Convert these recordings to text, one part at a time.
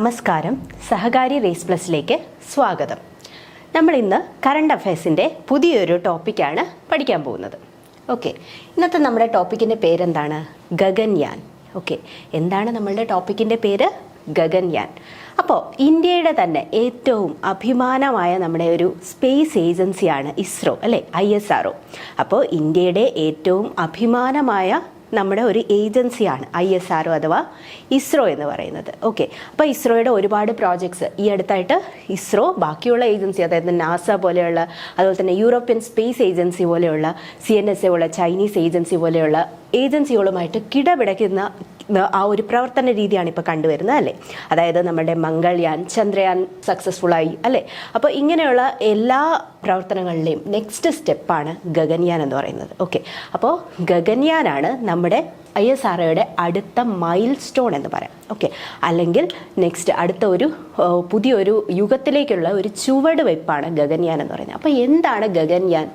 നമസ്കാരം. സഹകാരി റേസ് പ്ലസിലേക്ക് സ്വാഗതം. നമ്മൾ ഇന്ന് കറണ്ട് അഫയേഴ്സിന്റെ പുതിയൊരു ടോപ്പിക്കാണ് പഠിക്കാൻ പോകുന്നത്. ഓക്കെ ഇന്നത്തെ നമ്മുടെ ടോപ്പിക്കിന്റെ പേരെന്താണ്? ഗഗൻയാൻ. ഓക്കെ എന്താണ് നമ്മളുടെ ടോപ്പിക്കിന്റെ പേര്? ഗഗൻയാൻ. അപ്പോൾ ഇന്ത്യയുടെ തന്നെ ഏറ്റവും അഭിമാനമായ നമ്മുടെ ഒരു സ്പേസ് ഏജൻസിയാണ് ഇസ്രോ അല്ലേ? ഐ എസ് ആർ അപ്പോൾ ഇന്ത്യയുടെ ഏറ്റവും അഭിമാനമായ നമ്മുടെ ഒരു ഏജൻസിയാണ് ഐ എസ് ആർ അഥവാ ഇസ്രോ എന്ന് പറയുന്നത്. ഓക്കെ അപ്പോൾ ഇസ്രോയുടെ ഒരുപാട് പ്രോജക്ട്സ് ഈ അടുത്തായിട്ട് ഇസ്രോ ബാക്കിയുള്ള ഏജൻസി അതായത് നാസ പോലെയുള്ള അതുപോലെ തന്നെ യൂറോപ്യൻ സ്പേസ് ഏജൻസി പോലെയുള്ള സി എൻ എസ് എ ഉള്ള ചൈനീസ് ഏജൻസി പോലെയുള്ള ഏജൻസികളുമായിട്ട് കിടപിടയ്ക്കുന്ന ആ ഒരു പ്രവർത്തന രീതിയാണ് ഇപ്പോൾ കണ്ടുവരുന്നത് അല്ലേ? അതായത് നമ്മുടെ മംഗൾയാൻ ചന്ദ്രയാൻ സക്സസ്ഫുൾ ആയി അല്ലേ? അപ്പോൾ ഇങ്ങനെയുള്ള എല്ലാ പ്രവർത്തനങ്ങളിലെയും നെക്സ്റ്റ് സ്റ്റെപ്പാണ് ഗഗൻയാൻ എന്ന് പറയുന്നത്. ഓക്കെ അപ്പോൾ ഗഗൻയാനാണ് നമ്മുടെ ഐ എസ് ആർ ഒയുടെ അടുത്ത മൈൽ സ്റ്റോൺ എന്ന് പറയാം. ഓക്കെ. അല്ലെങ്കിൽ നെക്സ്റ്റ് അടുത്ത ഒരു പുതിയൊരു യുഗത്തിലേക്കുള്ള ഒരു ചുവട് വയ്പ്പാണ് ഗഗൻയാൻ എന്ന് പറയുന്നത്. അപ്പോൾ എന്താണ് ഗഗൻയാൻ?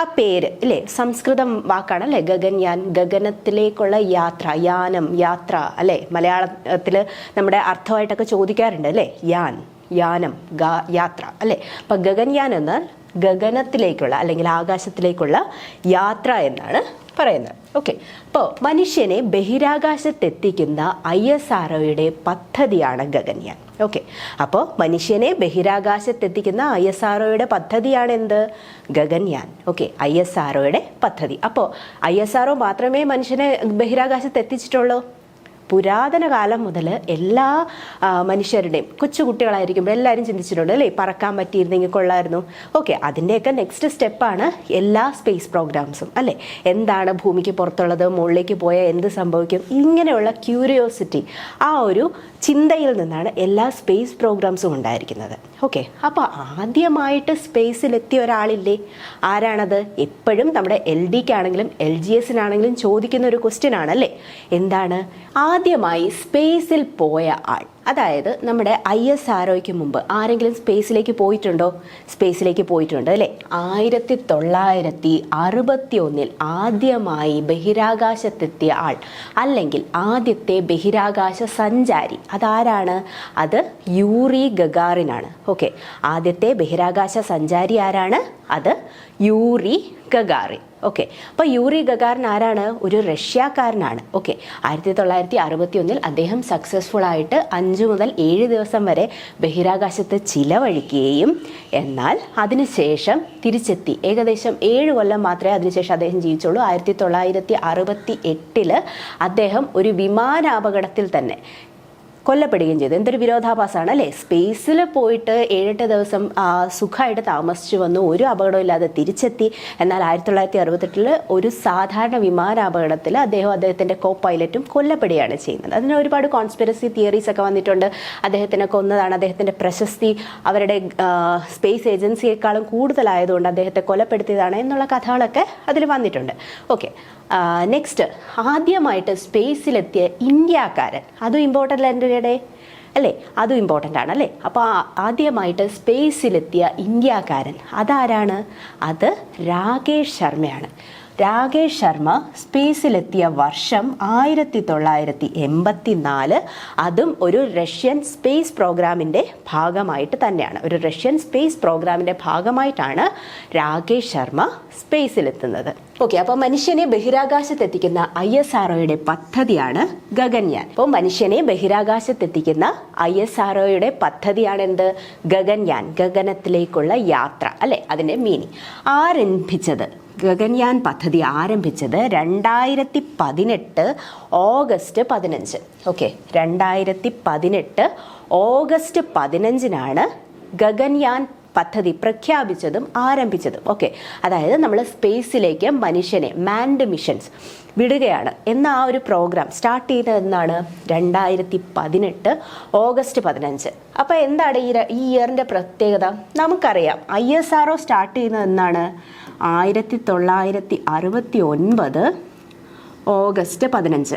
ആ പേര് അല്ലേ? സംസ്കൃതം വാക്കാണ് അല്ലേ ഗഗൻയാൻ ഗഗനത്തിലേക്കുള്ള യാത്ര യാനം യാത്ര അല്ലേ? മലയാളത്തിൽ നമ്മുടെ അർത്ഥമായിട്ടൊക്കെ ചോദിക്കാറുണ്ട് അല്ലേ? യാൻ യാനം യാത്ര അല്ലേ? അപ്പം ഗഗൻയാൻ എന്നാൽ ഗഗനത്തിലേക്കുള്ള അല്ലെങ്കിൽ ആകാശത്തിലേക്കുള്ള യാത്ര എന്നാണ് പറയുന്നത്. ഓക്കെ അപ്പോൾ മനുഷ്യനെ ബഹിരാകാശത്തെത്തിക്കുന്ന ഐ എസ് ആർ ഒയുടെ പദ്ധതിയാണ് ഗഗൻയാൻ. ഓക്കെ അപ്പോൾ മനുഷ്യനെ ബഹിരാകാശത്തെത്തിക്കുന്ന ഐ എസ് ആർ ഒയുടെ പദ്ധതിയാണ് എന്ത്? Gaganyaan. Okay I S R ഒയുടെ പദ്ധതി. അപ്പോൾ ഐ എസ് ആർ ഒ മാത്രമേ മനുഷ്യനെ ബഹിരാകാശത്ത് എത്തിച്ചിട്ടുള്ളൂ പുരാതന കാലം മുതൽ എല്ലാ മനുഷ്യരുടെയും കൊച്ചു കുട്ടികളായിരിക്കുമ്പോൾ എല്ലാവരും ചിന്തിച്ചിട്ടുണ്ട് അല്ലേ? പറക്കാൻ പറ്റിയിരുന്നെങ്കിൽ കൊള്ളായിരുന്നു. ഓക്കെ അതിന്റെയൊക്കെ നെക്സ്റ്റ് സ്റ്റെപ്പാണ് എല്ലാ സ്പേസ് പ്രോഗ്രാംസും അല്ലേ? എന്താണ് ഭൂമിക്ക് പുറത്തുള്ളത് മുകളിലേക്ക് പോയാൽ എന്ത് സംഭവിക്കും? ഇങ്ങനെയുള്ള ക്യൂരിയോസിറ്റി ആ ഒരു ചിന്തയിൽ നിന്നാണ് എല്ലാ സ്പേസ് പ്രോഗ്രാംസും ഉണ്ടായിരിക്കുന്നത്. ഓക്കെ അപ്പോൾ ആദ്യമായിട്ട് സ്പേസിലെത്തിയ ഒരാളില്ലേ? ആരാണത്? എപ്പോഴും നമ്മുടെ എൽ ഡിക്കാണെങ്കിലും എൽ ജി എസിനാണെങ്കിലും ചോദിക്കുന്ന ഒരു ക്വസ്റ്റ്യൻ ആണല്ലേ എന്താണ്? ആദ്യമായി സ്പേസിൽ പോയ ആൾ. അതായത് നമ്മുടെ ഐ എസ് ആർഒയ്ക്ക് മുമ്പ്. ആരെങ്കിലും സ്പേസിലേക്ക് പോയിട്ടുണ്ടോ? സ്പേസിലേക്ക് പോയിട്ടുണ്ട് അല്ലേ? ആയിരത്തി തൊള്ളായിരത്തി അറുപത്തി ഒന്നിൽ ആദ്യമായി ബഹിരാകാശത്തെത്തിയ ആൾ. അല്ലെങ്കിൽ ആദ്യത്തെ ബഹിരാകാശ സഞ്ചാരി. അതാരാണ്? അത് യൂറി ഗഗാറിനാണ്. ഓക്കെ. ആദ്യത്തെ ബഹിരാകാശ സഞ്ചാരി ആരാണ്? അത് യൂറി ഗഗാറിൻ ഓക്കെ അപ്പോൾ യൂറി ഗഗാറിൻ ആരാണ്? ഒരു റഷ്യക്കാരനാണ്. ഓക്കെ ആയിരത്തി തൊള്ളായിരത്തി അറുപത്തി ഒന്നിൽ അദ്ദേഹം സക്സസ്ഫുൾ ആയിട്ട് അഞ്ച് മുതൽ ഏഴ് ദിവസം വരെ ബഹിരാകാശത്ത് ചിലവഴിക്കുകയും എന്നാൽ അതിനുശേഷം തിരിച്ചെത്തി. ഏകദേശം ഏഴ് കൊല്ലം മാത്രമേ അതിനുശേഷം അദ്ദേഹം ജീവിച്ചുള്ളൂ. ആയിരത്തി തൊള്ളായിരത്തി അറുപത്തി എട്ടിൽ അദ്ദേഹം ഒരു വിമാനാപകടത്തിൽ തന്നെ കൊല്ലപ്പെടുകയും ചെയ്തു. എന്തൊരു വിരോധാഭാസമാണ് അല്ലേ? സ്പേസിൽ പോയിട്ട് ഏഴെട്ട് ദിവസം സുഖമായിട്ട് താമസിച്ചു വന്നു. ഒരു അപകടമില്ലാതെ തിരിച്ചെത്തി. എന്നാൽ ആയിരത്തി തൊള്ളായിരത്തി അറുപത്തെട്ടിൽ ഒരു സാധാരണ വിമാനാപകടത്തിൽ അദ്ദേഹം അദ്ദേഹത്തിന്റെ കോ പൈലറ്റും കൊല്ലപ്പെടുകയാണ് ചെയ്യുന്നത്. അതിന് ഒരുപാട് കോൺസ്പിറസി തിയറീസ് ഒക്കെ വന്നിട്ടുണ്ട്. അദ്ദേഹത്തിനെ കൊന്നതാണ് അദ്ദേഹത്തിന്റെ പ്രശസ്തി. അവരുടെ സ്പേസ് ഏജൻസിയെക്കാളും കൂടുതലായതുകൊണ്ട് അദ്ദേഹത്തെ കൊലപ്പെടുത്തിയതാണ് എന്നുള്ള കഥകളൊക്കെ അതിൽ വന്നിട്ടുണ്ട്. ഓക്കെ നെക്സ്റ്റ് ആദ്യമായിട്ട് സ്പേസിലെത്തിയ ഇന്ത്യക്കാരൻ. അതും ഇമ്പോർട്ടന്റ് അല്ലേ അല്ലേ? അതും ഇമ്പോർട്ടന്റ് ആണ് അല്ലേ? അപ്പോൾ ആദ്യമായിട്ട് സ്പേസിലെത്തിയ ഇന്ത്യക്കാരൻ അതാരാണ്? അത് രാകേഷ് ശർമ്മയാണ്. രാകേഷ് ശർമ്മ സ്പേസിലെത്തിയ വർഷം ആയിരത്തി തൊള്ളായിരത്തി എൺപത്തി നാല് അതും ഒരു റഷ്യൻ സ്പേസ് പ്രോഗ്രാമിന്റെ ഭാഗമായിട്ട് തന്നെയാണ്. ഒരു റഷ്യൻ സ്പേസ് പ്രോഗ്രാമിന്റെ ഭാഗമായിട്ടാണ് രാകേഷ് ശർമ്മ സ്പേസിലെത്തുന്നത്. ഓക്കെ അപ്പോൾ മനുഷ്യനെ ബഹിരാകാശത്തെത്തിക്കുന്ന ഐ എസ് ആർ ഒയുടെ പദ്ധതിയാണ് ഗഗൻയാൻ. അപ്പോൾ മനുഷ്യനെ ബഹിരാകാശത്തെത്തിക്കുന്ന ഐ എസ് ആർ ഒയുടെ പദ്ധതിയാണ് എന്ത് ഗഗൻയാൻ ഗഗനത്തിലേക്കുള്ള യാത്ര അല്ലെ? അതിന്റെ മീനിങ് ആരംഭിച്ചത് ഗഗൻയാൻ പദ്ധതി ആരംഭിച്ചത് രണ്ടായിരത്തി പതിനെട്ട് ഓഗസ്റ്റ് പതിനഞ്ച്. ഓക്കെ രണ്ടായിരത്തി പതിനെട്ട് ഓഗസ്റ്റ് പതിനഞ്ചിനാണ് ഗഗൻയാൻ പദ്ധതി പ്രഖ്യാപിച്ചതും ആരംഭിച്ചതും. ഓക്കെ അതായത് നമ്മൾ സ്പേസിലേക്ക് മനുഷ്യനെ മാൻഡ് മിഷൻസ് വിടുകയാണ്. എന്ന ആ ഒരു പ്രോഗ്രാം സ്റ്റാർട്ട് ചെയ്തത് എന്നാണ്? രണ്ടായിരത്തി പതിനെട്ട് ഓഗസ്റ്റ് പതിനഞ്ച്. അപ്പോൾ എന്താണ് ഈ ഈ ഇയറിന്റെ പ്രത്യേകത? നമുക്കറിയാം. I S R O start ചെയ്യുന്നത് എന്നാണ്. ആയിരത്തി തൊള്ളായിരത്തി അറുപത്തി ഒൻപത് ഓഗസ്റ്റ് പതിനഞ്ച്.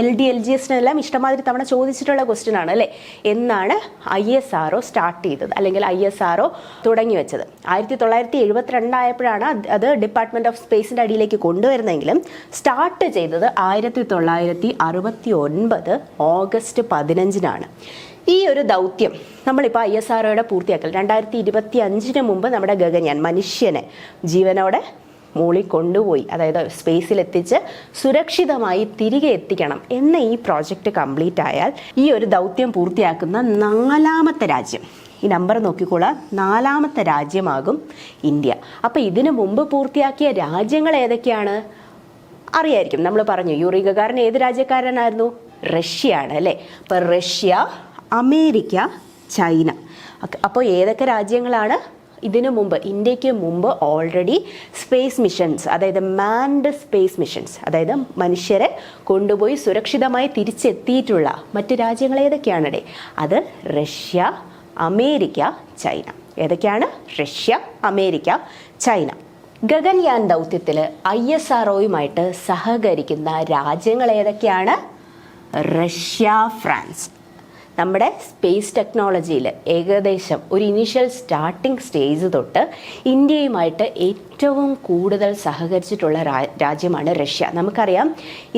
എൽ ഡി എൽ ജി എസിനെല്ലാം ഇഷ്ടമാതിരി തവണ ചോദിച്ചിട്ടുള്ള ക്വസ്റ്റ്യൻ ആണ് അല്ലേ? എന്നാണ് ഐ എസ് ആർ സ്റ്റാർട്ട് ചെയ്തത് അല്ലെങ്കിൽ ഐ എസ് ആർ തുടങ്ങി വെച്ചത്. ആയിരത്തി തൊള്ളായിരത്തി എഴുപത്തിരണ്ടായപ്പോഴാണ് അത് ഡിപ്പാർട്ട്മെന്റ് ഓഫ് സ്പേസിന്റെ അടിയിലേക്ക് കൊണ്ടുവരുന്നെങ്കിലും സ്റ്റാർട്ട് ചെയ്തത് ആയിരത്തി തൊള്ളായിരത്തി അറുപത്തി ഒൻപത് ഓഗസ്റ്റ് പതിനഞ്ചിനാണ്. ഈ ഒരു ദൗത്യം നമ്മളിപ്പോൾ ഐ എസ് ആർഒയുടെ പൂർത്തിയാക്കൽ. രണ്ടായിരത്തി ഇരുപത്തി അഞ്ചിന് മുമ്പ് നമ്മുടെ ഗഗൻയാൻ മനുഷ്യനെ ജീവനോടെ മൂളി കൊണ്ടുപോയി അതായത് സ്പേസിലെത്തിച്ച് സുരക്ഷിതമായി തിരികെ എത്തിക്കണം എന്ന ഈ പ്രോജക്റ്റ് കംപ്ലീറ്റ് ആയാൽ ഈ ഒരു ദൗത്യം പൂർത്തിയാക്കുന്ന നാലാമത്തെ രാജ്യം. ഈ നമ്പർ നോക്കിക്കോളാം. നാലാമത്തെ രാജ്യമാകും ഇന്ത്യ. അപ്പോൾ ഇതിനു മുമ്പ് പൂർത്തിയാക്കിയ രാജ്യങ്ങൾ ഏതൊക്കെയാണ്? അറിയായിരിക്കും. നമ്മൾ പറഞ്ഞു യൂറി ഗഗാറിൻ ഏത് രാജ്യക്കാരനായിരുന്നു? റഷ്യ ആണ് അല്ലേ? അപ്പോൾ റഷ്യ അമേരിക്ക ചൈന. അപ്പോൾ ഏതൊക്കെ രാജ്യങ്ങളാണ് ഇതിനു മുമ്പ് ഇന്ത്യയ്ക്ക് മുമ്പ് ഓൾറെഡി സ്പേസ് മിഷൻസ് അതായത് മാൻഡ് സ്പേസ് മിഷൻസ് അതായത് മനുഷ്യരെ കൊണ്ടുപോയി സുരക്ഷിതമായി തിരിച്ചെത്തിയിട്ടുള്ള മറ്റ് രാജ്യങ്ങൾ ഏതൊക്കെയാണടെ? അത് റഷ്യ അമേരിക്ക ചൈന. ഏതൊക്കെയാണ്? Russia America China. ഗഗൻയാൻ ദൗത്യത്തിൽ ഐ എസ് ആർ സഹകരിക്കുന്ന രാജ്യങ്ങൾ ഏതൊക്കെയാണ്? Russia France. നമ്മുടെ സ്പേസ് ടെക്നോളജിയിൽ ഏകദേശം ഒരു ഇനീഷ്യൽ സ്റ്റാർട്ടിംഗ് സ്റ്റേജ് തൊട്ട് ഇന്ത്യയുമായിട്ട് ഏറ്റവും കൂടുതൽ സഹകരിച്ചിട്ടുള്ള രാജ്യമാണ് റഷ്യ. നമുക്കറിയാം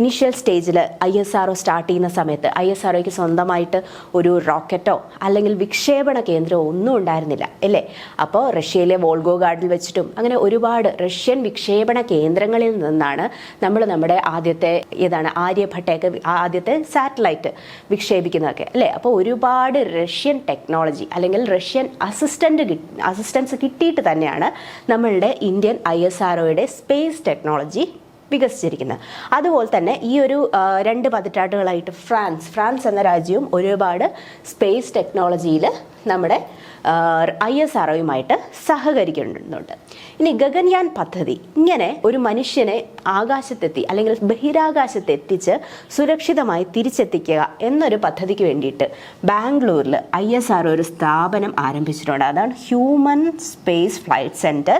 ഇനീഷ്യൽ സ്റ്റേജിൽ ഐ എസ് ആർ സ്റ്റാർട്ട് ചെയ്യുന്ന സമയത്ത് ഐ എസ് ആർ സ്വന്തമായിട്ട് ഒരു റോക്കറ്റോ അല്ലെങ്കിൽ വിക്ഷേപണ കേന്ദ്രമോ ഒന്നും ഉണ്ടായിരുന്നില്ല അല്ലേ? അപ്പോൾ റഷ്യയിലെ വോൾഗോ ഗാർഡിൽ വെച്ചിട്ടും അങ്ങനെ ഒരുപാട് റഷ്യൻ വിക്ഷേപണ കേന്ദ്രങ്ങളിൽ നിന്നാണ് നമ്മൾ നമ്മുടെ ആദ്യത്തെ ഏതാണ് ആര്യഭട്ടയൊക്കെ ആദ്യത്തെ സാറ്റലൈറ്റ് വിക്ഷേപിക്കുന്നതൊക്കെ അല്ലേ? അപ്പോൾ ഒരുപാട് റഷ്യൻ ടെക്നോളജി അല്ലെങ്കിൽ റഷ്യൻ അസിസ്റ്റന്റ് അസിസ്റ്റൻസ് കിട്ടിയിട്ട് തന്നെയാണ് നമ്മളുടെ Indian I S R space technology വികസിച്ചിരിക്കുന്നത്. അതുപോലെ തന്നെ ഈ ഒരു രണ്ട് പതിറ്റാണ്ടുകളായിട്ട് ഫ്രാൻസ് ഫ്രാൻസ് എന്ന രാജ്യവും ഒരുപാട് സ്പേസ് ടെക്നോളജിയിൽ നമ്മുടെ ഐ എസ് ആർ ഒയുമായിട്ട് സഹകരിക്കുന്നുണ്ട്. ഇനി ഗഗൻയാൻ പദ്ധതി ഇങ്ങനെ ഒരു മനുഷ്യനെ ആകാശത്തെത്തി അല്ലെങ്കിൽ ബഹിരാകാശത്തെത്തിച്ച് സുരക്ഷിതമായി തിരിച്ചെത്തിക്കുക എന്നൊരു പദ്ധതിക്ക് വേണ്ടിയിട്ട് ബാംഗ്ലൂരിൽ ഐ എസ് ആർ ഒരു സ്ഥാപനം ആരംഭിച്ചിട്ടുണ്ട്. അതാണ് ഹ്യൂമൻ സ്പേസ് ഫ്ലൈറ്റ് സെന്റർ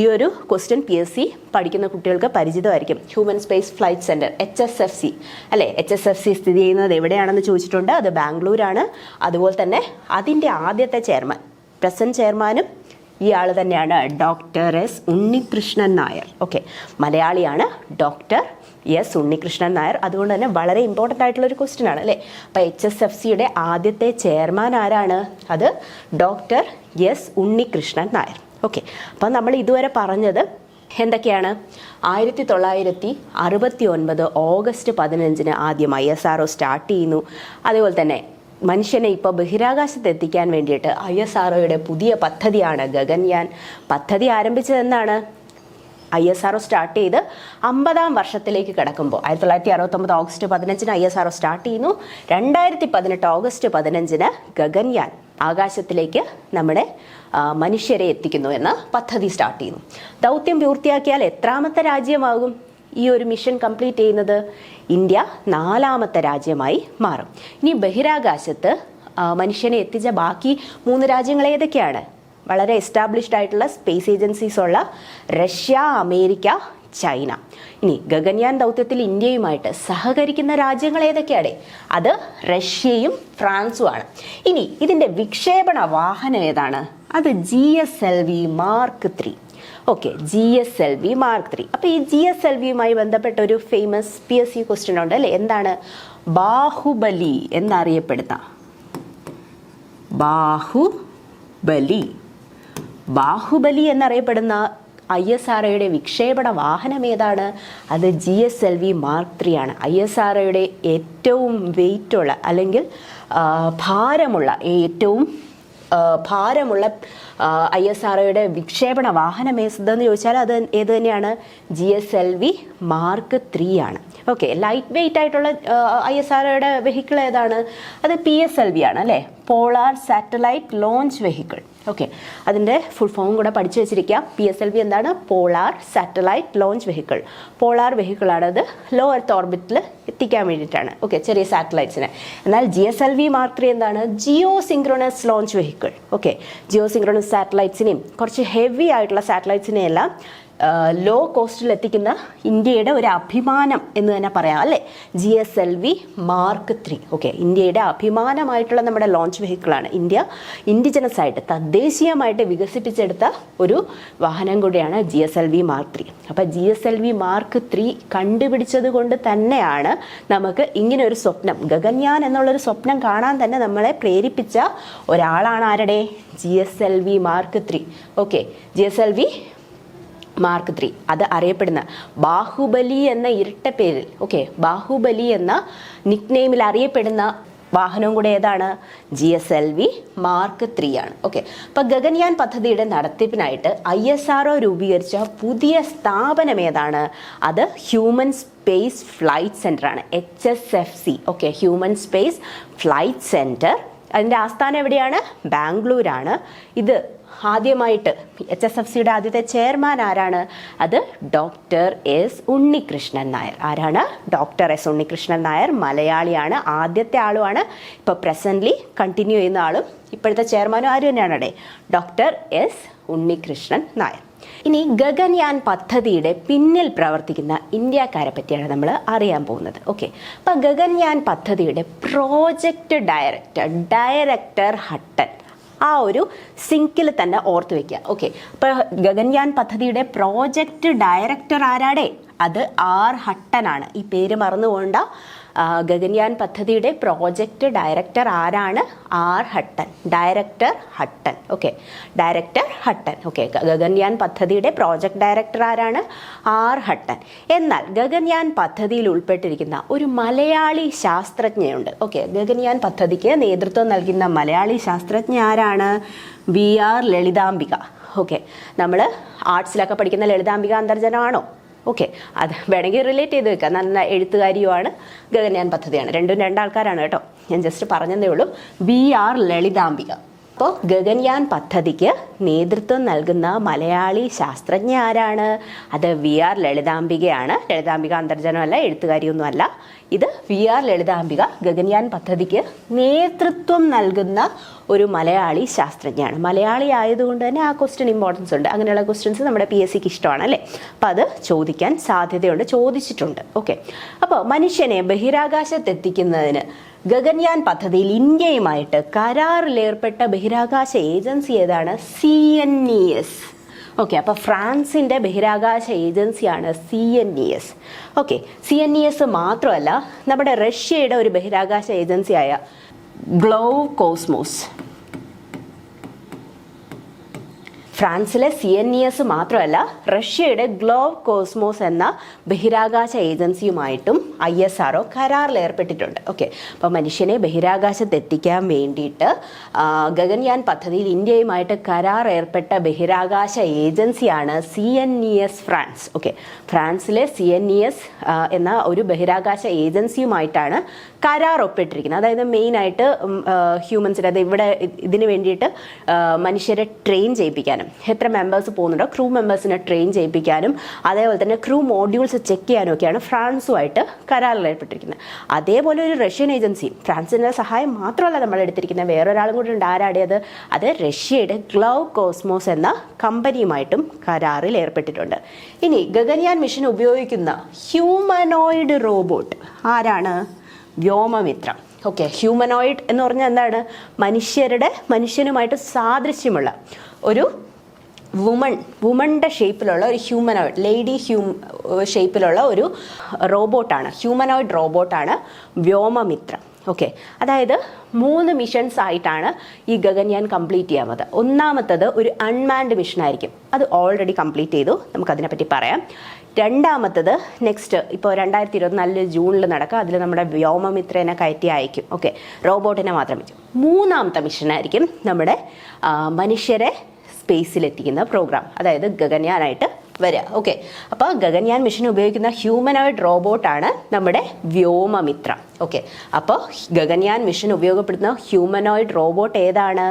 ഈ ഒരു ക്വസ്റ്റ്യൻ പി എസ് സി പഠിക്കുന്ന കുട്ടികൾക്ക് പരിചിതമായിരിക്കും. Human space flight centre H S F C അല്ലേ? എച്ച് എസ് എഫ് സി സ്ഥിതി ചെയ്യുന്നത് എവിടെയാണെന്ന് ചോദിച്ചിട്ടുണ്ട്. അത് ബാംഗ്ലൂരാണ്. അതുപോലെ തന്നെ അതിന്റെ ആദ്യത്തെ ചെയർമാൻ. പ്രസന്റ് ചെയർമാനും ഇയാൾ തന്നെയാണ് doctor S Unnikrishnan Nair. Okay. മലയാളിയാണ് ഡോക്ടർ എസ് ഉണ്ണികൃഷ്ണൻ നായർ. അതുകൊണ്ട് തന്നെ വളരെ ഇമ്പോർട്ടന്റ് ആയിട്ടുള്ള ഒരു ക്വസ്റ്റ്യൻ ആണ് അല്ലേ? അപ്പോൾ എച്ച് എസ് എഫ് സിയുടെ ആദ്യത്തെ ചെയർമാൻ ആരാണ്? അത് doctor S Unnikrishnan Nair. Okay. അപ്പം നമ്മൾ ഇതുവരെ പറഞ്ഞത് എന്തൊക്കെയാണ്? ആയിരത്തി തൊള്ളായിരത്തി അറുപത്തി ഒൻപത് ഓഗസ്റ്റ് പതിനഞ്ചിന് ആദ്യം I S R O start ചെയ്യുന്നു. അതേപോലെ തന്നെ മനുഷ്യനെ ഇപ്പോൾ ബഹിരാകാശത്ത് എത്തിക്കാൻ വേണ്ടിയിട്ട് ഐ എസ് ആർ പുതിയ പദ്ധതിയാണ് ഗഗൻയാൻ പദ്ധതി ആരംഭിച്ചതെന്നാണ് ഐ എസ് ആർ സ്റ്റാർട്ട് ചെയ്ത് അമ്പതാം വർഷത്തിലേക്ക് കിടക്കുമ്പോൾ. ആയിരത്തി തൊള്ളായിരത്തി അറുപത്തൊമ്പത് ഓഗസ്റ്റ് പതിനഞ്ചിന് ഐ എസ് ആർ സ്റ്റാർട്ട് ചെയ്യുന്നു. രണ്ടായിരത്തി പതിനെട്ട് ഓഗസ്റ്റ് പതിനഞ്ചിന് ഗഗൻയാൻ ആകാശത്തിലേക്ക് നമ്മുടെ മനുഷ്യരെ എത്തിക്കുന്നു എന്ന പദ്ധതി സ്റ്റാർട്ട് ചെയ്യുന്നു. ദൗത്യം പൂർത്തിയാക്കിയാൽ എത്രാമത്തെ രാജ്യമാകും ഈ ഒരു മിഷൻ കംപ്ലീറ്റ് ചെയ്യുന്നത്? ഇന്ത്യ നാലാമത്തെ രാജ്യമായി മാറും. ഇനി ബഹിരാകാശത്ത് മനുഷ്യനെ എത്തിച്ച ബാക്കി മൂന്ന് രാജ്യങ്ങൾ ഏതൊക്കെയാണ്? വളരെ എസ്റ്റാബ്ലിഷ്ഡ് ആയിട്ടുള്ള സ്പേസ് ഏജൻസീസ് ഉള്ള റഷ്യ അമേരിക്ക ചൈന. ഇനി ഗഗൻയാൻ ദൗത്യത്തിൽ ഇന്ത്യയുമായിട്ട് സഹകരിക്കുന്ന രാജ്യങ്ങൾ ഏതൊക്കെയാണ്? അത് റഷ്യയും ഫ്രാൻസുമാണ്. ഇനി ഇതിന്റെ വിക്ഷേപണ വാഹനം ഏതാണ്? അത് G S L V mark three okay G S L V mark three അപ്പോൾ ഈ ജി എസ് എൽ വിയുമായി ബന്ധപ്പെട്ട ഒരു famous P S C question ഉണ്ട് അല്ലേ? എന്താണ്? ബാഹുബലി എന്നറിയപ്പെടുന്ന. ബാഹുബലി. ബാഹുബലി എന്നറിയപ്പെടുന്ന ഐ എസ് ആർ ഒയുടെ വിക്ഷേപണ വാഹനം ഏതാണ്? അത് G S L V mark three ആണ്. ഐ എസ് ആർ ഒയുടെ ഏറ്റവും വെയിറ്റുള്ള അല്ലെങ്കിൽ ഭാരമുള്ള ഏറ്റവും ഭാരമുള്ള ഐ എസ് ആർ ഒയുടെ വിക്ഷേപണ വാഹനം ഏതെന്ന് ചോദിച്ചാൽ അത് ഏത് തന്നെയാണ്? G S L V mark three ആണ്. ഓക്കെ ലൈറ്റ് വെയിറ്റ് ആയിട്ടുള്ള ഐ എസ് ആർ ഒയുടെ വെഹിക്കിൾ ഏതാണ്? അത് പി എസ് എൽ വി ആണ് അല്ലേ? Polar satellite launch vehicle okay അതിന്റെ ഫുൾ ഫോം കൂടെ പഠിച്ചു വെച്ചിരിക്കുക പി എസ് എൽ വി എന്താണ്? Polar satellite launch vehicle polar വെഹിക്കിളാണ് അത്. ലോ എർത്ത് ഓർബിറ്റിൽ എത്തിക്കാൻ വേണ്ടിയിട്ടാണ്. ഓക്കെ ചെറിയ സാറ്റലൈറ്റ്സിനെ എന്നാൽ G S L V mark three എന്താണ്? Geosynchronous launch vehicle okay geosynchronous സാറ്റലൈറ്റ്സിനെയും കുറച്ച് ഹെവി ആയിട്ടുള്ള സാറ്റലൈറ്റ്സിനെയും എല്ലാം ലോ കോസ്റ്റിൽ എത്തിക്കുന്ന ഇന്ത്യയുടെ ഒരു അഭിമാനം എന്ന് തന്നെ പറയാം അല്ലേ? G S L V mark three okay ഇന്ത്യയുടെ അഭിമാനമായിട്ടുള്ള നമ്മുടെ ലോഞ്ച് വെഹിക്കിളാണ് ഇന്ത്യ. ഇൻഡിജിനസ് ആയിട്ട് തദ്ദേശീയമായിട്ട് വികസിപ്പിച്ചെടുത്ത ഒരു വാഹനം കൂടിയാണ് G S L V mark three അപ്പോൾ G S L V mark three കണ്ടുപിടിച്ചത് കൊണ്ട് തന്നെയാണ് നമുക്ക് ഇങ്ങനെ ഒരു സ്വപ്നം ഗഗൻയാൻ എന്നുള്ളൊരു സ്വപ്നം കാണാൻ തന്നെ നമ്മളെ പ്രേരിപ്പിച്ച ഒരാളാണ് ആരുടെ? G S L V mark three okay G S L V mark three അത് അറിയപ്പെടുന്ന ബാഹുബലി എന്ന ഇരട്ട പേരിൽ ഓക്കെ ബാഹുബലി എന്ന നിക്നെയിമിൽ അറിയപ്പെടുന്ന വാഹനവും കൂടെ ഏതാണ്? G S L V mark three ആണ്. ഓക്കെ അപ്പൊ ഗഗൻയാൻ പദ്ധതിയുടെ നടത്തിപ്പിനായിട്ട് ഐ എസ് ആർ രൂപീകരിച്ച പുതിയ സ്ഥാപനം ഏതാണ്? അത് ഹ്യൂമൻ സ്പേസ് ഫ്ലൈറ്റ് സെന്റർ ആണ്. H S F C okay human space flight centre അതിന്റെ ആസ്ഥാനം എവിടെയാണ്? ബാംഗ്ലൂരാണ്. ഇത് ആദ്യമായിട്ട് എച്ച് എസ് എഫ് സിയുടെ ആദ്യത്തെ ചെയർമാൻ ആരാണ്? അത് ഡോക്ടർ എസ് ഉണ്ണികൃഷ്ണൻ നായർ. ആരാണ്? ഡോക്ടർ എസ് ഉണ്ണികൃഷ്ണൻ നായർ മലയാളിയാണ്. ആദ്യത്തെ ആളുമാണ്. ഇപ്പോൾ പ്രസന്റ്ലി കണ്ടിന്യൂ ചെയ്യുന്ന ആളും. ഇപ്പോഴത്തെ ചെയർമാനും ആര് തന്നെയാണ് ഡോക്ടർ എസ് ഉണ്ണികൃഷ്ണൻ നായർ. ഇനി ഗഗൻയാൻ പദ്ധതിയുടെ പിന്നിൽ പ്രവർത്തിക്കുന്ന ഇന്ത്യക്കാരെ പറ്റിയാണ് നമ്മൾ അറിയാൻ പോകുന്നത്. ഓക്കെ അപ്പം ഗഗൻയാൻ പദ്ധതിയുടെ പ്രോജക്റ്റ് ഡയറക്ടർ ഡയറക്ടർ ഹട്ടൻ. ആ ഒരു സിങ്കിൽ തന്നെ ഓർത്ത് വെക്കുക. ഓക്കെ അപ്പോൾ ഗഗൻയാൻ പദ്ധതിയുടെ പ്രോജക്റ്റ് ഡയറക്ടർ ആരാടേ? അത് ആർ ഹട്ടനാണ്. ഈ പേര് മറന്നുകൊണ്ട ഗഗൻയാൻ പദ്ധതിയുടെ പ്രോജക്റ്റ് ഡയറക്ടർ ആരാണ്? R Hutton. Director Hutton. Okay director Hutton. Okay Gaganyaan പദ്ധതിയുടെ പ്രോജക്റ്റ് ഡയറക്ടർ ആരാണ്? ആർ ഹട്ടൻ. എന്നാൽ ഗഗൻയാൻ പദ്ധതിയിൽ ഉൾപ്പെട്ടിരിക്കുന്ന ഒരു മലയാളി ശാസ്ത്രജ്ഞയുണ്ട്. ഓക്കെ ഗഗൻയാൻ പദ്ധതിക്ക് നേതൃത്വം നൽകുന്ന മലയാളി ശാസ്ത്രജ്ഞ ആരാണ്? V R Lalithambika. ഓക്കെ നമ്മൾ ആർട്സിലൊക്കെ പഠിക്കുന്ന ലളിതാംബിക അന്തർജനമാണോ? ഓക്കെ അത് വേണമെങ്കിൽ റിലേറ്റ് ചെയ്ത് വെക്കാം. നല്ല എഴുത്തുകാരിയുമാണ് ഗഗൻയാൻ പദ്ധതിയാണ്. രണ്ടും രണ്ടാൾക്കാരാണ് കേട്ടോ. ഞാൻ ജസ്റ്റ് പറഞ്ഞതേ ഉള്ളൂ. B R Lalithambika. അപ്പോൾ ഗഗൻയാൻ പദ്ധതിക്ക് നേതൃത്വം നൽകുന്ന മലയാളി ശാസ്ത്രജ്ഞ ആരാണ്? അത് വി ആർ ലളിതാംബികയാണ്. ലളിതാംബിക അന്തർജനമല്ല എഴുത്തുകാരിയൊന്നുമല്ല. ഇത് വി ആർ ലളിതാംബിക ഗഗൻയാൻ പദ്ധതിക്ക് നേതൃത്വം നൽകുന്ന ഒരു മലയാളി ശാസ്ത്രജ്ഞയാണ് മലയാളി ആയതുകൊണ്ട് തന്നെ ആ ക്വസ്റ്റ്യൻ ഇമ്പോർട്ടൻസ് ഉണ്ട്. അങ്ങനെയുള്ള ക്വസ്റ്റ്യൻസ് നമ്മുടെ പി എസ് സിക്ക് ഇഷ്ടമാണ് അല്ലേ? അപ്പം അത് ചോദിക്കാൻ സാധ്യതയുണ്ട്. ചോദിച്ചിട്ടുണ്ട്. ഓക്കെ അപ്പോൾ മനുഷ്യനെ ബഹിരാകാശത്തെത്തിക്കുന്നതിന് ഗഗൻയാൻ പദ്ധതിയിൽ ഇന്ത്യയുമായിട്ട് കരാറിലേർപ്പെട്ട ബഹിരാകാശ ഏജൻസി ഏതാണ്? C N E S okay അപ്പോൾ ഫ്രാൻസിന്റെ ബഹിരാകാശ ഏജൻസിയാണ് C N E S okay C N E S മാത്രമല്ല നമ്മുടെ റഷ്യയുടെ ഒരു ബഹിരാകാശ ഏജൻസിയായ ഗ്ലോവ് കോസ്മോസ് ഫ്രാൻസിലെ സി എൻ ഇ എസ് മാത്രമല്ല റഷ്യയുടെ ഗ്ലോവ് കോസ്മോസ് എന്ന ബഹിരാകാശ ഏജൻസിയുമായിട്ടും ഐ എസ് ആർ കരാറിൽ ഏർപ്പെട്ടിട്ടുണ്ട്. ഓക്കെ അപ്പോൾ മനുഷ്യനെ ബഹിരാകാശത്ത് എത്തിക്കാൻ വേണ്ടിയിട്ട് ഗഗൻയാൻ പദ്ധതിയിൽ ഇന്ത്യയുമായിട്ട് കരാർ ഏർപ്പെട്ട ബഹിരാകാശ ഏജൻസിയാണ് C N E S France. Okay ഫ്രാൻസിലെ സി എൻ ഇ എസ് എന്ന ഒരു ബഹിരാകാശ ഏജൻസിയുമായിട്ടാണ് കരാർ ഒപ്പിട്ടിരിക്കുന്നത്. അതായത് മെയിനായിട്ട് ഹ്യൂമൻസിന് അതായത് ഇവിടെ ഇതിന് വേണ്ടിയിട്ട് മനുഷ്യരെ ട്രെയിൻ ചെയ്യിപ്പിക്കാനും. എത്ര മെമ്പേഴ്സ് പോകുന്നുണ്ടോ ക്രൂ മെമ്പേഴ്സിനെ ട്രെയിൻ ചെയ്യിപ്പിക്കാനും അതേപോലെ തന്നെ ക്രൂ മോഡ്യൂൾസ് ചെക്ക് ചെയ്യാനും ഒക്കെയാണ് ഫ്രാൻസുമായിട്ട് കരാറിൽ ഏർപ്പെട്ടിരിക്കുന്നത് അതേപോലെ ഒരു റഷ്യൻ ഏജൻസി ഫ്രാൻസിന്റെ സഹായം മാത്രമല്ല നമ്മൾ എടുത്തിരിക്കുന്നത്. വേറൊരാളും കൂടി ഉണ്ട് ആരാടിയത് അത്? റഷ്യയുടെ ഗ്ലൗ കോസ്മോസ് എന്ന കമ്പനിയുമായിട്ടും കരാറിൽ ഏർപ്പെട്ടിട്ടുണ്ട് ഇനി ഗഗൻയാൻ മിഷൻ ഉപയോഗിക്കുന്ന ഹ്യൂമനോയിഡ് റോബോട്ട് ആരാണ്? വ്യോമമിത്രം. ഓക്കെ ഹ്യൂമനോയിഡ് എന്ന് പറഞ്ഞാൽ എന്താണ്? മനുഷ്യരുടെ മനുഷ്യനുമായിട്ട് സാദൃശ്യമുള്ള ഒരു വുമൺ വുമണിന്റെ ഷേപ്പിലുള്ള ഒരു ഹ്യൂമനോയിഡ് ലേഡി ഹ്യൂ ഷേപ്പിലുള്ള ഒരു റോബോട്ടാണ് ഹ്യൂമനോയിഡ് റോബോട്ടാണ് വ്യോമമിത്ര. ഓക്കെ അതായത് മൂന്ന് മിഷൻസ് ആയിട്ടാണ് ഈ ഗഗൻയാൻ കംപ്ലീറ്റ് ചെയ്യാവുന്നത്. ഒന്നാമത്തത് ഒരു അൺമാൻഡ് മിഷൻ ആയിരിക്കും. അത് ഓൾറെഡി കംപ്ലീറ്റ് ചെയ്തു. നമുക്കതിനെപ്പറ്റി പറയാം. രണ്ടാമത്തത് നെക്സ്റ്റ് ഇപ്പോൾ രണ്ടായിരത്തി ഇരുപത്തിനാലിൽ ജൂണിൽ നടക്കുക. അതിൽ നമ്മുടെ വ്യോമമിത്രേനെ കയറ്റി അയക്കും. ഓക്കെ റോബോട്ടിനെ മാത്രം വെച്ചു. മൂന്നാമത്തെ മിഷനായിരിക്കും നമ്മുടെ മനുഷ്യരെ സ്പേസിലെത്തിക്കുന്ന പ്രോഗ്രാം അതായത് ഗഗൻയാനായിട്ട് വരിക ഓക്കെ അപ്പോൾ ഗഗൻയാൻ മിഷൻ ഉപയോഗിക്കുന്ന ഹ്യൂമനോയിഡ് റോബോട്ടാണ് നമ്മുടെ വ്യോമമിത്ര. ഓക്കെ അപ്പോൾ ഗഗൻയാൻ മിഷൻ ഉപയോഗപ്പെടുത്തുന്ന ഹ്യൂമനോയിഡ് റോബോട്ട് ഏതാണ്?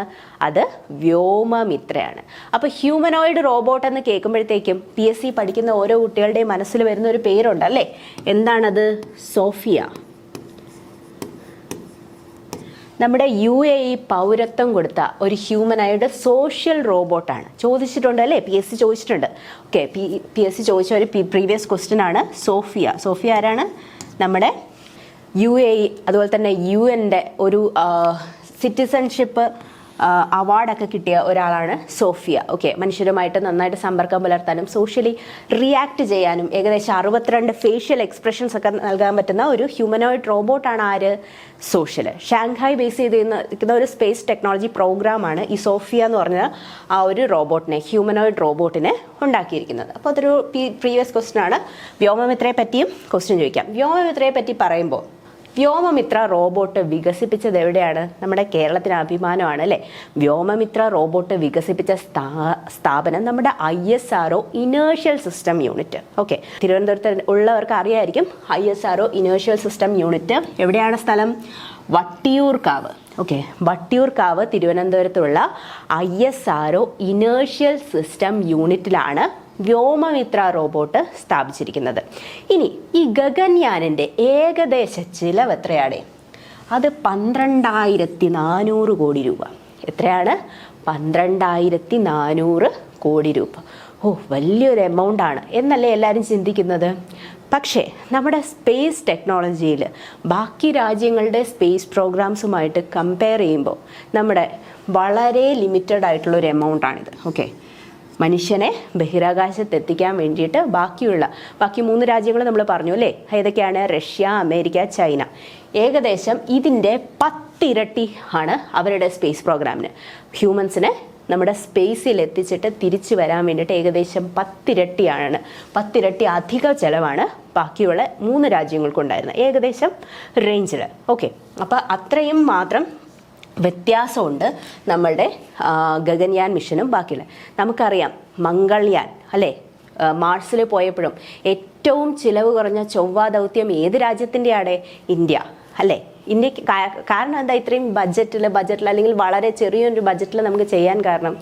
അത് വ്യോമമിത്രയാണ്. അപ്പോൾ ഹ്യൂമനോയിഡ് റോബോട്ട് എന്ന് കേൾക്കുമ്പോഴത്തേക്കും പി എസ് സി പഠിക്കുന്ന ഓരോ കുട്ടികളുടെയും മനസ്സിൽ വരുന്ന ഒരു പേരുണ്ട് അല്ലേ? എന്താണത്? സോഫിയ. നമ്മുടെ യു എ ഇ പൗരത്വം കൊടുത്ത ഒരു ഹ്യൂമനായിട്ട് സോഷ്യൽ റോബോട്ടാണ്. ചോദിച്ചിട്ടുണ്ട് അല്ലേ? പി എസ് സി ചോദിച്ചിട്ടുണ്ട്. Okay P P S C ചോദിച്ച ഒരു പ്രീവിയസ് ക്വസ്റ്റ്യൻ ആണ്. സോഫിയ. സോഫിയ ആരാണ്? നമ്മുടെ യു എ ഇ അതുപോലെ തന്നെ യു എന്റെ ഒരു സിറ്റിസൺഷിപ്പ് അവാർഡൊക്കെ കിട്ടിയ ഒരാളാണ് സോഫിയ. ഓക്കെ മനുഷ്യരുമായിട്ട് നന്നായിട്ട് സമ്പർക്കം പുലർത്താനും സോഷ്യലി റിയാക്ട് ചെയ്യാനും ഏകദേശം അറുപത്തിരണ്ട് ഫേഷ്യൽ എക്സ്പ്രഷൻസ് ഒക്കെ നൽകാൻ പറ്റുന്ന ഒരു ഹ്യൂമനോയിഡ് റോബോട്ടാണ് ആര്? സോഷ്യൽ ഷാങ്ഹായ് ബേസ് ചെയ്ത് നിൽക്കുന്ന ഒരു സ്പേസ് ടെക്നോളജി പ്രോഗ്രാമാണ് ഈ സോഫിയ എന്ന് പറഞ്ഞ ആ ഒരു റോബോട്ടിനെ ഹ്യൂമനോയിഡ് റോബോട്ടിനെ ഉണ്ടാക്കിയിരിക്കുന്നത്. അപ്പോൾ അതൊരു പ്രീവിയസ് ക്വസ്റ്റ്യൻ ആണ്. വ്യോമമിത്രയെ പറ്റിയും ക്വസ്റ്റ്യൻ ചോദിക്കാം. വ്യോമമിത്രയെ പറ്റി പറയുമ്പോൾ വ്യോമമിത്ര റോബോട്ട് വികസിപ്പിച്ചത് എവിടെയാണ്? നമ്മുടെ കേരളത്തിന് അഭിമാനമാണ് അല്ലേ? വ്യോമമിത്ര റോബോട്ട് വികസിപ്പിച്ച സ്ഥാ- സ്ഥാപനം നമ്മുടെ I S R O inertial system unit. Okay. തിരുവനന്തപുരത്ത് ഉള്ളവർക്ക് അറിയായിരിക്കും I S R O inertial system unit എവിടെയാണ് സ്ഥലം? വട്ടിയൂർക്കാവ്. ഓക്കെ. വട്ടിയൂർക്കാവ് തിരുവനന്തപുരത്തുള്ള I S R O inertial system യൂണിറ്റിലാണ് Vyommitra robot സ്ഥാപിച്ചിരിക്കുന്നത്. ഇനി ഈ ഗഗൻയാനിന്റെ ഏകദേശ ചിലവ് എത്രയാണ്? അത് പന്ത്രണ്ടായിരത്തി നാനൂറ് കോടി രൂപ. എത്രയാണ്? പന്ത്രണ്ടായിരത്തി നാനൂറ് കോടി രൂപ. ഓ വലിയൊരു എമൗണ്ട് ആണ്. എന്നല്ലേ എല്ലാവരും ചിന്തിക്കുന്നത്? പക്ഷേ നമ്മുടെ സ്പേസ് ടെക്നോളജിയിൽ ബാക്കി രാജ്യങ്ങളുടെ സ്പേസ് പ്രോഗ്രാംസുമായിട്ട് കമ്പയർ ചെയ്യുമ്പോൾ നമ്മുടെ വളരെ ലിമിറ്റഡ് ആയിട്ടുള്ള ഒരു എമൗണ്ടാണിത് ഓക്കെ? മനുഷ്യനെ ബഹിരാകാശത്ത് എത്തിക്കാൻ വേണ്ടിയിട്ട് ബാക്കിയുള്ള ബാക്കി മൂന്ന് രാജ്യങ്ങൾ നമ്മൾ പറഞ്ഞു അല്ലേ? ഏതൊക്കെയാണ്? Russia America China. ഏകദേശം ഇതിന്റെ പത്തിരട്ടി ആണ് അവരുടെ സ്പേസ് പ്രോഗ്രാമിന്. ഹ്യൂമൻസിനെ നമ്മുടെ സ്പേസിൽ എത്തിച്ചിട്ട് തിരിച്ചു വരാൻ വേണ്ടിയിട്ട് ഏകദേശം പത്തിരട്ടിയാണ് പത്തിരട്ടി അധിക ചിലവാണ് ബാക്കിയുള്ള മൂന്ന് രാജ്യങ്ങൾക്കുണ്ടായിരുന്നത്. ഏകദേശം റേഞ്ചിൽ ഓക്കെ അപ്പോൾ അത്രയും മാത്രം വ്യത്യാസമുണ്ട് നമ്മളുടെ ഗഗൻയാൻ മിഷനും ബാക്കിയുള്ള. നമുക്കറിയാം മംഗൾയാൻ അല്ലേ? മാർസിൽ പോയപ്പോഴും ഏറ്റവും ചിലവ് കുറഞ്ഞ ചൊവ്വ ദൗത്യം ഏത് രാജ്യത്തിന്റെയാണ്? ഇന്ത്യ. അല്ലേ? ഇന്ത്യയ്ക്ക് കാരണം എന്താ ഇത്രയും ബഡ്ജറ്റിൽ ബഡ്ജറ്റിൽ അല്ലെങ്കിൽ വളരെ ചെറിയൊരു ബഡ്ജറ്റിൽ നമുക്ക് ചെയ്യാൻ കാരണം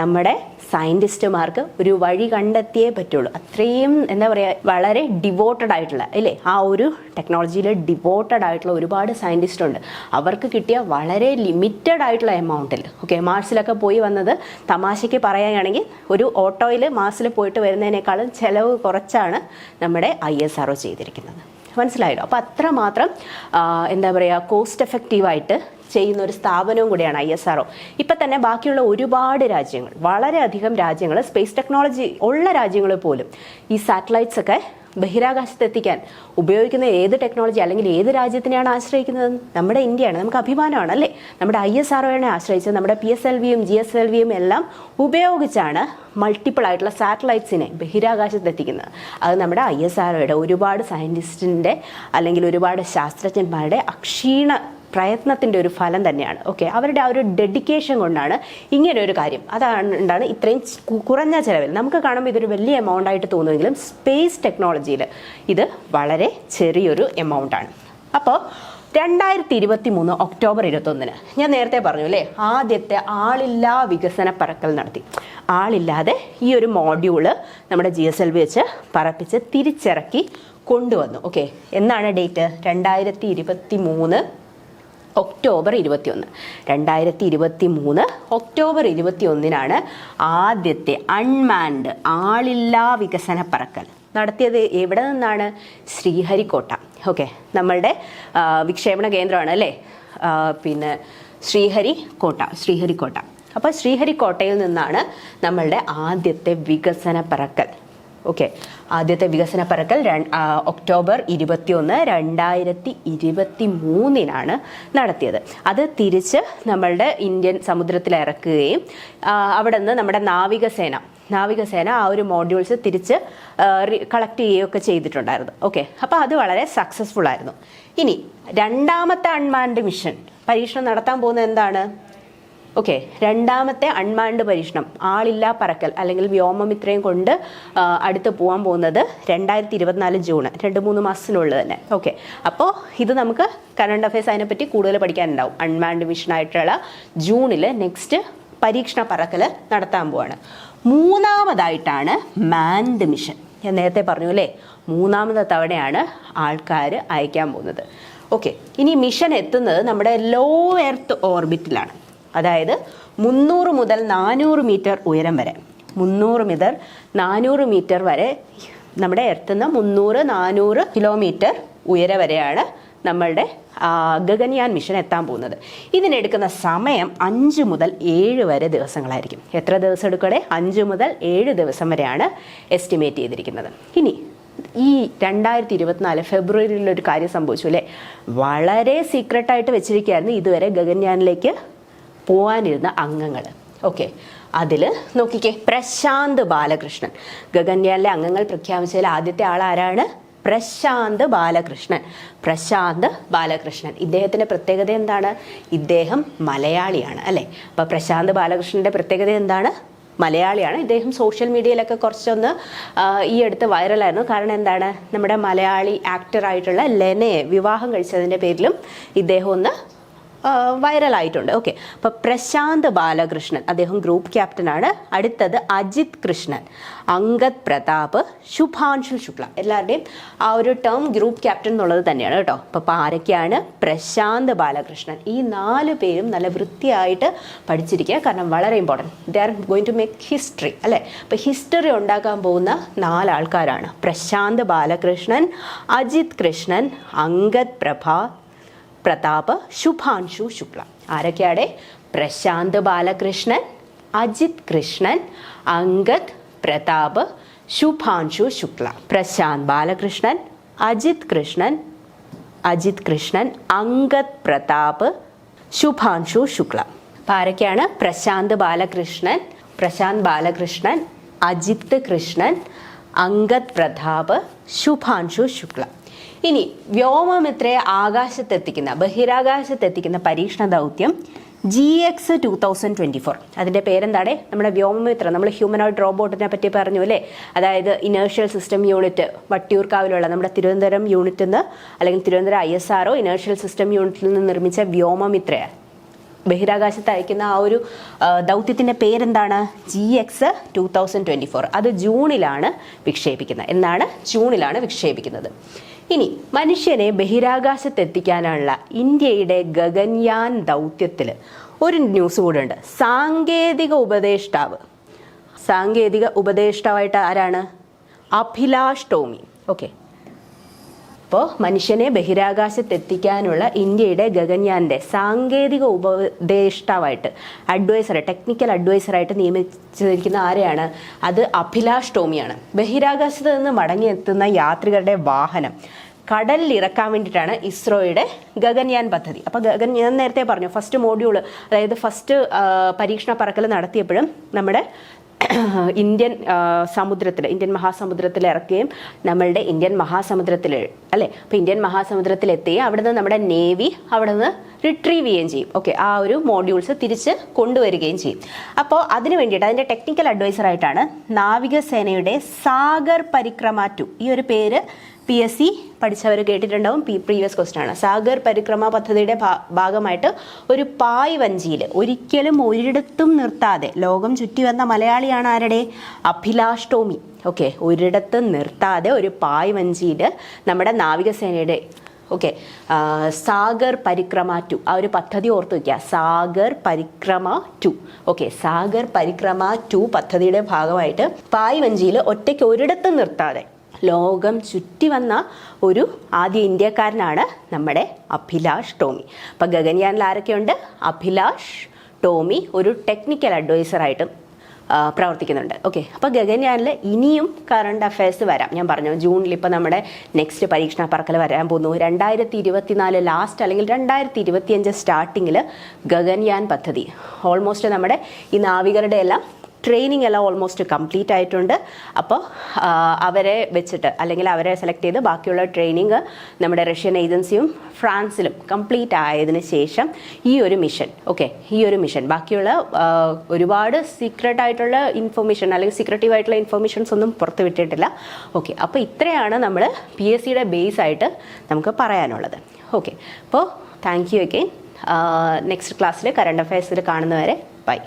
നമ്മുടെ സയന്റിസ്റ്റുമാർക്ക് ഒരു വഴി കണ്ടെത്തിയേ പറ്റുള്ളൂ. അത്രയും എന്താ പറയുക വളരെ ഡിവോട്ടഡ് ആയിട്ടുള്ള അല്ലേ? ആ ഒരു ടെക്നോളജിയിൽ ഡിവോട്ടഡ് ആയിട്ടുള്ള ഒരുപാട് സയന്റിസ്റ്റ് ഉണ്ട് അവർക്ക് കിട്ടിയ വളരെ ലിമിറ്റഡ് ആയിട്ടുള്ള എമൗണ്ടിൽ ഓക്കെ മാർസിലൊക്കെ പോയി വന്നത് തമാശയ്ക്ക് പറയുകയാണെങ്കിൽ ഒരു ഓട്ടോയിൽ മാർസിൽ പോയിട്ട് വരുന്നതിനേക്കാളും ചിലവ് കുറച്ചാണ് നമ്മുടെ ഐ എസ് ആർ ചെയ്തിരിക്കുന്നത്. മനസ്സിലായല്ലോ. അപ്പോൾ അത്രമാത്രം എന്താ പറയുക കോസ്റ്റ് എഫക്റ്റീവായിട്ട് ചെയ്യുന്ന ഒരു സ്ഥാപനവും കൂടിയാണ് ഐ എസ് ആർ ഇപ്പം തന്നെ ബാക്കിയുള്ള ഒരുപാട് രാജ്യങ്ങൾ വളരെയധികം രാജ്യങ്ങൾ സ്പേസ് ടെക്നോളജി ഉള്ള രാജ്യങ്ങൾ പോലും ഈ സാറ്റലൈറ്റ്സ് ഒക്കെ ബഹിരാകാശത്ത് എത്തിക്കാൻ ഉപയോഗിക്കുന്ന ഏത് ടെക്നോളജി അല്ലെങ്കിൽ ഏത് രാജ്യത്തിനെയാണ് ആശ്രയിക്കുന്നത്? നമ്മുടെ ഇന്ത്യയാണ്. നമുക്ക് അഭിമാനമാണ് അല്ലേ? നമ്മുടെ ഐ എസ് ആർ ആശ്രയിച്ച് നമ്മുടെ പി എസ് എൽ വിയും ജി എസ് എൽ വിയും എല്ലാം ഉപയോഗിച്ചാണ് മൾട്ടിപ്പിൾ ആയിട്ടുള്ള സാറ്റലൈറ്റ്സിനെ ബഹിരാകാശത്ത് എത്തിക്കുന്നത് അത് നമ്മുടെ ഐ എസ് ആർ ഒരുപാട് സയന്റിസ്റ്റിന്റെ അല്ലെങ്കിൽ ഒരുപാട് ശാസ്ത്രജ്ഞന്മാരുടെ അക്ഷീണ പ്രയത്നത്തിന്റെ ഒരു ഫലം തന്നെയാണ്. ഓക്കെ അവരുടെ ആ ഒരു ഡെഡിക്കേഷൻ കൊണ്ടാണ് ഇങ്ങനെ ഒരു കാര്യം. അതാണ് ഇത്രയും കുറഞ്ഞ ചിലവിൽ. നമുക്ക് കാണുമ്പോൾ ഇതൊരു വലിയ എമൗണ്ട് ആയിട്ട് തോന്നുമെങ്കിലും സ്പേസ് ടെക്നോളജിയിൽ ഇത് വളരെ ചെറിയൊരു എമൗണ്ടാണ് അപ്പോൾ രണ്ടായിരത്തി ഇരുപത്തി മൂന്ന് ഒക്ടോബർ ഇരുപത്തൊന്നിന് ഞാൻ നേരത്തെ പറഞ്ഞു അല്ലേ? ആദ്യത്തെ ആളില്ലാ വികസന പറക്കൽ നടത്തി. ആളില്ലാതെ ഈ ഒരു മോഡ്യൂൾ നമ്മുടെ ജി എസ് എൽ വി വെച്ച് പറപ്പിച്ച് തിരിച്ചിറക്കി കൊണ്ടുവന്നു. ഓക്കെ എന്നാണ് ഡേറ്റ് രണ്ടായിരത്തി ഇരുപത്തി മൂന്ന് ഒക്ടോബർ ഇരുപത്തിയൊന്ന്. രണ്ടായിരത്തി ഇരുപത്തി മൂന്ന് ഒക്ടോബർ ഇരുപത്തി ഒന്നിനാണ് ആദ്യത്തെ അൺമാൻഡ് ആളില്ലാ വികസന പറക്കൽ. നടത്തിയത് എവിടെ നിന്നാണ്? ശ്രീഹരിക്കോട്ട. ഓക്കെ നമ്മളുടെ വിക്ഷേപണ കേന്ദ്രമാണ് അല്ലേ? പിന്നെ പിന്നെ ശ്രീഹരിക്കോട്ട ശ്രീഹരിക്കോട്ട. അപ്പോൾ ശ്രീഹരിക്കോട്ടയിൽ നിന്നാണ് നമ്മളുടെ ആദ്യത്തെ വികസന പറക്കൽ. ഓക്കെ ആദ്യത്തെ വികസന പറക്കൽ ഒക്ടോബർ ഇരുപത്തി ഒക്ടോബർ ഇരുപത്തിയൊന്ന് രണ്ടായിരത്തി ഇരുപത്തി മൂന്നിനാണ് നടത്തിയത്. അത് തിരിച്ച് നമ്മളുടെ ഇന്ത്യൻ സമുദ്രത്തിൽ ഇറക്കുകയും അവിടെ നിന്ന് നമ്മുടെ നാവികസേന നാവികസേന ആ ഒരു മോഡ്യൂൾസ് തിരിച്ച് കളക്ട് ചെയ്യുകയൊക്കെ ചെയ്തിട്ടുണ്ടായിരുന്നു. ഓക്കെ അപ്പോൾ അത് വളരെ സക്സസ്ഫുൾ ആയിരുന്നു. ഇനി രണ്ടാമത്തെ അൺമാൻഡ് മിഷൻ പരീക്ഷണം നടത്താൻ പോകുന്നത് എന്താണ്? ഓക്കെ രണ്ടാമത്തെ അൺമാൻഡ് പരീക്ഷണം ആളില്ലാ പറക്കൽ അല്ലെങ്കിൽ വ്യോമമിത്രയും കൊണ്ട് അടുത്ത് പോകാൻ പോകുന്നത് രണ്ടായിരത്തി ഇരുപത്തിനാല് ജൂൺ രണ്ട് മൂന്ന് മാസത്തിനുള്ളിൽ തന്നെ. ഓക്കെ അപ്പോൾ ഇത് നമുക്ക് കറണ്ട് അഫയേഴ്സ് അതിനെപ്പറ്റി കൂടുതൽ പഠിക്കാനുണ്ടാവും. അൺമാൻഡ് മിഷനായിട്ടുള്ള ജൂണിൽ നെക്സ്റ്റ് പരീക്ഷണ പറക്കൽ നടത്താൻ പോവാണ്. മൂന്നാമതായിട്ടാണ് മാൻഡ് മിഷൻ ഞാൻ നേരത്തെ പറഞ്ഞു അല്ലേ? മൂന്നാമത്തെ തവണയാണ് ആൾക്കാർ അയക്കാൻ പോകുന്നത്. ഓക്കെ ഇനി മിഷൻ എത്തുന്നത് നമ്മുടെ ലോ എർത്ത് ഓർബിറ്റിലാണ് അതായത് മുന്നൂറ് മുതൽ നാനൂറ് മീറ്റർ ഉയരം വരെ. മുന്നൂറ് മീറ്റർ നാനൂറ് മീറ്റർ വരെ നമ്മുടെ എർത്തുനിന്ന് മുന്നൂറ് നാനൂറ് കിലോമീറ്റർ ഉയര വരെയാണ് നമ്മളുടെ ഗഗൻയാൻ മിഷൻ എത്താൻ പോകുന്നത്. ഇതിനെടുക്കുന്ന സമയം അഞ്ച് മുതൽ ഏഴ് വരെ ദിവസങ്ങളായിരിക്കും. എത്ര ദിവസം എടുക്കടെ അഞ്ച് മുതൽ ഏഴ് ദിവസം വരെയാണ് എസ്റ്റിമേറ്റ് ചെയ്തിരിക്കുന്നത്. ഇനി ഈ രണ്ടായിരത്തി ഇരുപത്തിനാല് ഫെബ്രുവരിയിൽ ഒരു കാര്യം സംഭവിച്ചു അല്ലേ? വളരെ സീക്രട്ടായിട്ട് വെച്ചിരിക്കുകയായിരുന്നു ഇതുവരെ ഗഗൻയാനിലേക്ക് പോകാനിരുന്ന അംഗങ്ങൾ. ഓക്കെ. അതിൽ നോക്കിക്കേ. പ്രശാന്ത് ബാലകൃഷ്ണൻ. ഗഗന്യാലിലെ അംഗങ്ങൾ പ്രഖ്യാപിച്ചതിൽ ആദ്യത്തെ ആൾ ആരാണ്? പ്രശാന്ത് ബാലകൃഷ്ണൻ. പ്രശാന്ത് ബാലകൃഷ്ണൻ. ഇദ്ദേഹത്തിന്റെ പ്രത്യേകത എന്താണ്? ഇദ്ദേഹം മലയാളിയാണ് അല്ലേ? അപ്പോൾ പ്രശാന്ത് ബാലകൃഷ്ണന്റെ പ്രത്യേകത എന്താണ്? മലയാളിയാണ്. ഇദ്ദേഹം സോഷ്യൽ മീഡിയയിലൊക്കെ കുറച്ചൊന്ന് ഈ അടുത്ത് വൈറലായിരുന്നു. കാരണം എന്താണ്? നമ്മുടെ മലയാളി ആക്ടറായിട്ടുള്ള ലെനയെ വിവാഹം കഴിച്ചതിന്റെ പേരിലും ഇദ്ദേഹം ഒന്ന് വൈറലായിട്ടുണ്ട്. ഓക്കെ. അപ്പോൾ പ്രശാന്ത് ബാലകൃഷ്ണൻ അദ്ദേഹം ഗ്രൂപ്പ് ക്യാപ്റ്റനാണ്. അടുത്തത് അജിത് കൃഷ്ണൻ അങ്കദ് പ്രതാപ് ശുഭാൻഷു ശുക്ല. എല്ലാവരുടെയും ആ ഒരു ടേം ഗ്രൂപ്പ് ക്യാപ്റ്റൻ എന്നുള്ളത് തന്നെയാണ് കേട്ടോ. അപ്പോൾ ആരൊക്കെയാണ്? പ്രശാന്ത് ബാലകൃഷ്ണൻ. ഈ നാല് പേരും നല്ല വൃത്തിയായിട്ട് പഠിച്ചിരിക്കുക. കാരണം വളരെ important they are going to make history അല്ലേ? അപ്പോൾ ഹിസ്റ്ററി ഉണ്ടാക്കാൻ പോകുന്ന നാലാൾക്കാരാണ്. പ്രശാന്ത് ബാലകൃഷ്ണൻ അജിത് കൃഷ്ണൻ അങ്കദ് പ്രഭ പ്രതാപ് ശുഭാൻഷു ശുക്ല. ആരൊക്കെയാണ് പ്രശാന്ത് ബാലകൃഷ്ണൻ അജിത് കൃഷ്ണൻ അങ്കദ് പ്രതാപ് ശുഭാൻഷു ശുക്ല. പ്രശാന്ത് ബാലകൃഷ്ണൻ അജിത് കൃഷ്ണൻ അജിത് കൃഷ്ണൻ അങ്കദ് പ്രതാപ് ശുഭാൻഷു ശുക്ല. അപ്പം ആരൊക്കെയാണ്? പ്രശാന്ത് ബാലകൃഷ്ണൻ പ്രശാന്ത് ബാലകൃഷ്ണൻ അജിത് കൃഷ്ണൻ അങ്കദ് പ്രതാപ് ശുഭാൻഷു ശുക്ല. ഇനി വ്യോമമിത്രയെ ആകാശത്തെത്തിക്കുന്ന ബഹിരാകാശത്തെത്തിക്കുന്ന പരീക്ഷണ ദൗത്യം? G X two thousand twenty four അതിന്റെ പേരെന്താണ്? നമ്മുടെ വ്യോമമിത്ര നമ്മൾ ഹ്യൂമനോയിഡ് റോബോട്ടിനെ പറ്റി പറഞ്ഞു അല്ലേ? അതായത് ഇനേഴ്ഷ്യൽ സിസ്റ്റം യൂണിറ്റ് വട്ടിയൂർക്കാവിലുള്ള നമ്മുടെ തിരുവനന്തപുരം യൂണിറ്റിൽ നിന്ന് അല്ലെങ്കിൽ Thiruvananthapuram I S R O inertial system യൂണിറ്റിൽ നിന്ന് നിർമ്മിച്ച വ്യോമമിത്ര ബഹിരാകാശത്ത് അയക്കുന്ന ആ ഒരു ദൗത്യത്തിന്റെ പേരെന്താണ്? G X two thousand twenty four അത് ജൂണിലാണ് വിക്ഷേപിക്കുന്നത്. എന്നാണ് ജൂണിലാണ് വിക്ഷേപിക്കുന്നത്. ഇനി മനുഷ്യനെ ബഹിരാകാശത്തെത്തിക്കാനുള്ള ഇന്ത്യയുടെ ഗഗൻയാൻ ദൗത്യത്തിൽ ഒരു ന്യൂസ് കൂടെ സാങ്കേതിക ഉപദേഷ്ടാവ്. സാങ്കേതിക ഉപദേഷ്ടാവായിട്ട് ആരാണ്? അഭിലാഷ് ടോമി. ഓക്കെ അപ്പോൾ മനുഷ്യനെ ബഹിരാകാശത്ത് എത്തിക്കാനുള്ള ഇന്ത്യയുടെ ഗഗൻയാന്റെ സാങ്കേതിക ഉപദേഷ്ടാവായിട്ട് അഡ്വൈസർ ടെക്നിക്കൽ അഡ്വൈസറായിട്ട് നിയമിച്ചിരിക്കുന്ന ആരെയാണ്? അത് അഭിലാഷ് ടോമിയാണ്. ബഹിരാകാശത്ത് നിന്ന് മടങ്ങിയെത്തുന്ന യാത്രികരുടെ വാഹനം കടലിൽ ഇറക്കാൻ വേണ്ടിയിട്ടാണ് ഇസ്രോയുടെ ഗഗൻയാൻ പദ്ധതി. അപ്പോൾ ഗഗൻ ഞാൻ നേരത്തെ പറഞ്ഞു ഫസ്റ്റ് മോഡ്യൂൾ അതായത് ഫസ്റ്റ് പരീക്ഷണ പറക്കൽ നടത്തിയപ്പോഴും നമ്മുടെ ഇന്ത്യൻ സമുദ്രത്തിൽ ഇന്ത്യൻ മഹാസമുദ്രത്തിൽ ഇറക്കുകയും നമ്മളുടെ ഇന്ത്യൻ മഹാസമുദ്രത്തിൽ അല്ലേ? അപ്പോൾ ഇന്ത്യൻ മഹാസമുദ്രത്തിൽ നിന്ന് നമ്മുടെ നേവി അവിടെ നിന്ന് റിട്രീവ് ചെയ്യുകയും ചെയ്യും. ഓക്കെ ആ ഒരു മോഡ്യൂൾസ് തിരിച്ച് കൊണ്ടുവരികയും ചെയ്യും. അപ്പോൾ അതിന് വേണ്ടിയിട്ട് അതിന്റെ ടെക്നിക്കൽ അഡ്വൈസറായിട്ടാണ് നാവികസേനയുടെ സാഗർ പരിക്രമ ടു ഈ ഒരു പേര് പി എസ് സി പഠിച്ചവർ കേട്ടിട്ടുണ്ടാവും പി പ്രീവിയസ് ക്വസ്റ്റൻ ആണ്. സാഗർ പരിക്രമ പദ്ധതിയുടെ ഭാഗമായിട്ട് ഒരു പായ് വഞ്ചിയിൽ ഒരിക്കലും ഒരിടത്തും നിർത്താതെ ലോകം ചുറ്റി വന്ന മലയാളിയാണ് ആരുടെ? അഭിലാഷ് ടോമി. ഓക്കെ ഒരിടത്തും നിർത്താതെ ഒരു പായ് വഞ്ചിയിൽ നമ്മുടെ നാവികസേനയുടെ ഓക്കെ സാഗർ പരിക്രമ ടു. ആ ഒരു പദ്ധതി ഓർത്ത് വയ്ക്കുക Sagar Parikrama two. Okay Sagar Parikrama two പദ്ധതിയുടെ ഭാഗമായിട്ട് പായ്വഞ്ചിയിൽ ഒറ്റയ്ക്ക് ഒരിടത്ത് നിർത്താതെ ലോകം ചുറ്റി വന്ന ഒരു ആദ്യ ഇന്ത്യക്കാരനാണ് നമ്മുടെ അഭിലാഷ് ടോമി. അപ്പം ഗഗൻയാനിൽ ആരൊക്കെയുണ്ട്? അഭിലാഷ് ടോമി ഒരു ടെക്നിക്കൽ അഡ്വൈസറായിട്ടും പ്രവർത്തിക്കുന്നുണ്ട്. ഓക്കെ അപ്പോൾ ഗഗൻയാനിൽ ഇനിയും കറണ്ട് അഫയേഴ്സ് വരാം. ഞാൻ പറഞ്ഞു ജൂണിൽ ഇപ്പോൾ നമ്മുടെ നെക്സ്റ്റ് പരീക്ഷണ പറക്കൽ വരാൻ പോകുന്നു. രണ്ടായിരത്തി ഇരുപത്തിനാല് ലാസ്റ്റ് അല്ലെങ്കിൽ രണ്ടായിരത്തി ഇരുപത്തിയഞ്ച് സ്റ്റാർട്ടിങ്ങിൽ ഗഗൻയാൻ പദ്ധതി. ഓൾമോസ്റ്റ് നമ്മുടെ ഈ നാവികരുടെ എല്ലാം ട്രെയിനിങ് എല്ലാം ഓൾമോസ്റ്റ് കംപ്ലീറ്റ് ആയിട്ടുണ്ട്. അപ്പോൾ അവരെ വെച്ചിട്ട് അല്ലെങ്കിൽ അവരെ സെലക്ട് ചെയ്ത് ബാക്കിയുള്ള ട്രെയിനിങ് നമ്മുടെ റഷ്യൻ ഏജൻസിയും ഫ്രാൻസിലും കംപ്ലീറ്റ് ആയതിനു ശേഷം ഈ ഒരു മിഷൻ ഓക്കെ ഈ ഒരു മിഷൻ ബാക്കിയുള്ള ഒരുപാട് സീക്രട്ട് ആയിട്ടുള്ള ഇൻഫർമേഷൻ അല്ലെങ്കിൽ സീക്രട്ടീവ് ആയിട്ടുള്ള ഇൻഫർമേഷൻസ് ഒന്നും പുറത്ത് വിട്ടിട്ടില്ല. ഓക്കെ അപ്പോൾ ഇത്രയാണ് നമ്മൾ പി എസ് സിയുടെ ബേസ് ആയിട്ട് നമുക്ക് പറയാനുള്ളത്. ഓക്കെ അപ്പോൾ താങ്ക് യു അഗെയിൻ നെക്സ്റ്റ് ക്ലാസ്സിൽ കറണ്ട് അഫയേഴ്സിൽ കാണുന്നവരെ ബൈ